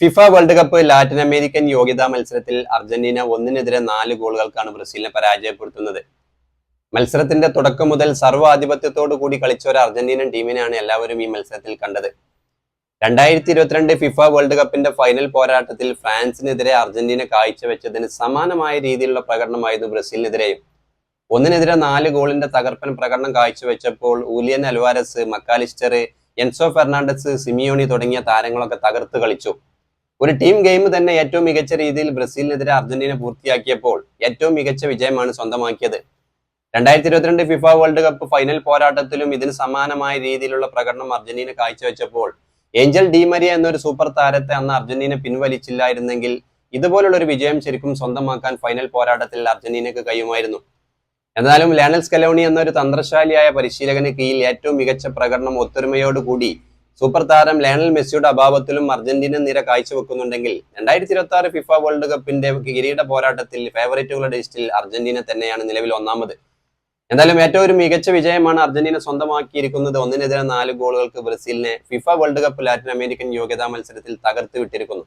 FIFA world cup Latin American യോഗ്യതാ മത്സരത്തിൽ Argentina ഒന്നിനെതിരെ നാല് ഗോളുകൾക്കാണ് ബ്രസീലിനെ പരാജയപ്പെടുത്തുന്നത്. മത്സരത്തിന്റെ തുടക്കം മുതൽ സർവാധിപത്യത്തോടു കൂടി കളിച്ച ഒരു അർജന്റീനൻ ടീമിനെയാണ് എല്ലാവരും ഈ മത്സരത്തിൽ കണ്ടത്. രണ്ടായിരത്തി ഇരുപത്തിരണ്ട് ഫിഫ വേൾഡ് കപ്പിന്റെ ഫൈനൽ പോരാട്ടത്തിൽ ഫ്രാൻസിനെതിരെ അർജന്റീന കാഴ്ചവെച്ചതിന് സമാനമായ രീതിയിലുള്ള പ്രകടനമായിരുന്നു ബ്രസീലിനെതിരെയും. ഒന്നിനെതിരെ നാല് ഗോളിന്റെ തകർപ്പൻ പ്രകടനം കാഴ്ചവെച്ചപ്പോൾ Julian Alvarez Mac Allister Enzo Fernandez Simeone തുടങ്ങിയ താരങ്ങളൊക്കെ തകർത്ത് കളിച്ചു. ഒരു ടീം ഗെയിം തന്നെ ഏറ്റവും മികച്ച രീതിയിൽ ബ്രസീലിനെതിരെ അർജന്റീന പൂർത്തിയാക്കിയപ്പോൾ ഏറ്റവും മികച്ച വിജയമാണ് സ്വന്തമാക്കിയത്. രണ്ടായിരത്തി ഇരുപത്തിരണ്ട് ഫിഫ വേൾഡ് കപ്പ് ഫൈനൽ പോരാട്ടത്തിലും ഇതിന് സമാനമായ രീതിയിലുള്ള പ്രകടനം അർജന്റീന കാഴ്ചവെച്ചപ്പോൾ ഏഞ്ചൽ ഡിമരിയ എന്നൊരു സൂപ്പർ താരത്തെ അന്ന് അർജന്റീന പിൻവലിച്ചില്ലായിരുന്നെങ്കിൽ ഇതുപോലുള്ള ഒരു വിജയം ശരിക്കും സ്വന്തമാക്കാൻ ഫൈനൽ പോരാട്ടത്തിൽ അർജന്റീനക്ക് കഴിയുമായിരുന്നു. എന്നാലും ലയണൽ സ്കലോണി എന്നൊരു തന്ത്രശാലിയായ പരിശീലകന് കീഴിൽ ഏറ്റവും മികച്ച പ്രകടനം ഒത്തൊരുമയോടുകൂടി സൂപ്പർ താരം ലയണൽ മെസ്സിയുടെ അഭാവത്തിലും അർജന്റീന നിര കാഴ്ചവെക്കുന്നുണ്ടെങ്കിൽ രണ്ടായിരത്തി ഇരുപത്തി ആറ് ഫിഫ വേൾഡ് കപ്പിന്റെ കിരീട പോരാട്ടത്തിൽ ഫേവറേറ്റുകളുടെ ലിസ്റ്റിൽ അർജന്റീന തന്നെയാണ് നിലവിൽ ഒന്നാമത്. എന്തായാലും ഏറ്റവും ഒരു മികച്ച വിജയമാണ് അർജന്റീന സ്വന്തമാക്കിയിരിക്കുന്നത്. ഒന്നിനെതിരെ നാല് ഗോളുകൾക്ക് ബ്രസീലിനെ FIFA world cup Latin American യോഗ്യതാ മത്സരത്തിൽ തകർത്ത് വിട്ടിരിക്കുന്നു.